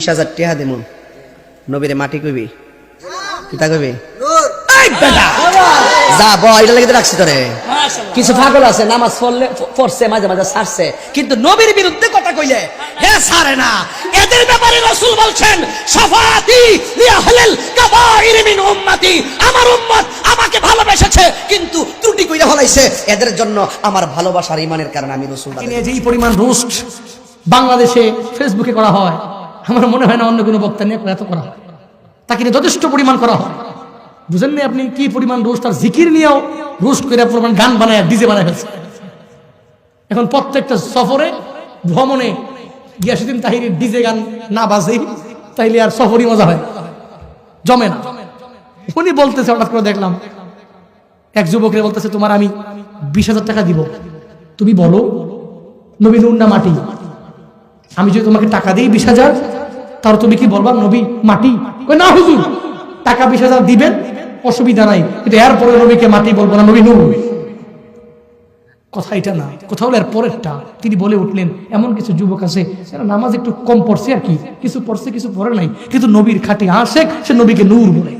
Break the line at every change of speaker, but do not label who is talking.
বিশ হাজার টেহা দেমু। নবীরে মাটি কইবি? কিতা কইবি?
নূর
এই বেটা! যা ব এটা লেগে রাখছি তোরে। কিছু পাগল আছে নামাজ পড়লে পড়ছে মাঝে মাঝে ছাড়ছে কিন্তু নবীর বিরুদ্ধে কথা কইলে হে ছাড়ে না। এদের ব্যাপারে রাসূল বলছেন শাফাআতি লিআহলিল কাবাইর মিন উম্মতি। আমার উম্মত আমাকে ভালোবেসেছে কিন্তু ত্রুটি কইরা হলাইছে এদের জন্য আমার ভালোবাসার ইমানের কারণে আমি রাসূল
নিয়ে যেই পরিমাণ রোস্ট বাংলাদেশে ফেসবুকে করা হয় আমার মনে হয় না অন্য কোনো বক্তা নিয়ে এত করা। হয় তাকে যথেষ্ট পরিমাণ করা হয়। বুঝেন না আপনি কি পরিমাণ রোস্ট আর জিকির নিয়েও রোস্ট করে পরিমাণ গান বানায়, ডিজে বানায় ফেলছে। এখন প্রত্যেকটা সফরে, ভ্রমণে গিয়াসুদ্দিন তাহিরের ডিজে গান না বাজে তাইলে আর সফরই মজা হয়। জমে না। উনি বলতেছে, হঠাৎ করে দেখলাম, এক যুবকের বলতেছে, তোমার আমি বিশ হাজার টাকা দিব। তুমি বলো নবীন নুন না মাটি। আমি যদি তোমাকে টাকা দিই বিশ হাজার, তাহলে তুমি কি বলবা, নবী, মাটি না, হুজুর, টাকা বিশ হাজার দিবেন, অসুবিধা নাই, কিন্তু এরপরে নবীকে মাটি বলব না, নবী নুন কথা এটা না কোথাও এর পরেরটা তিনি বলে উঠলেন, এমন কিছু যুবক আছে নামাজ একটু কম পড়ছে আর কি, কিছু পড়ছে, কিছু পড়ে নাই, কিন্তু নবীর খাটি আশেক, সে নবীকে নূর বলে।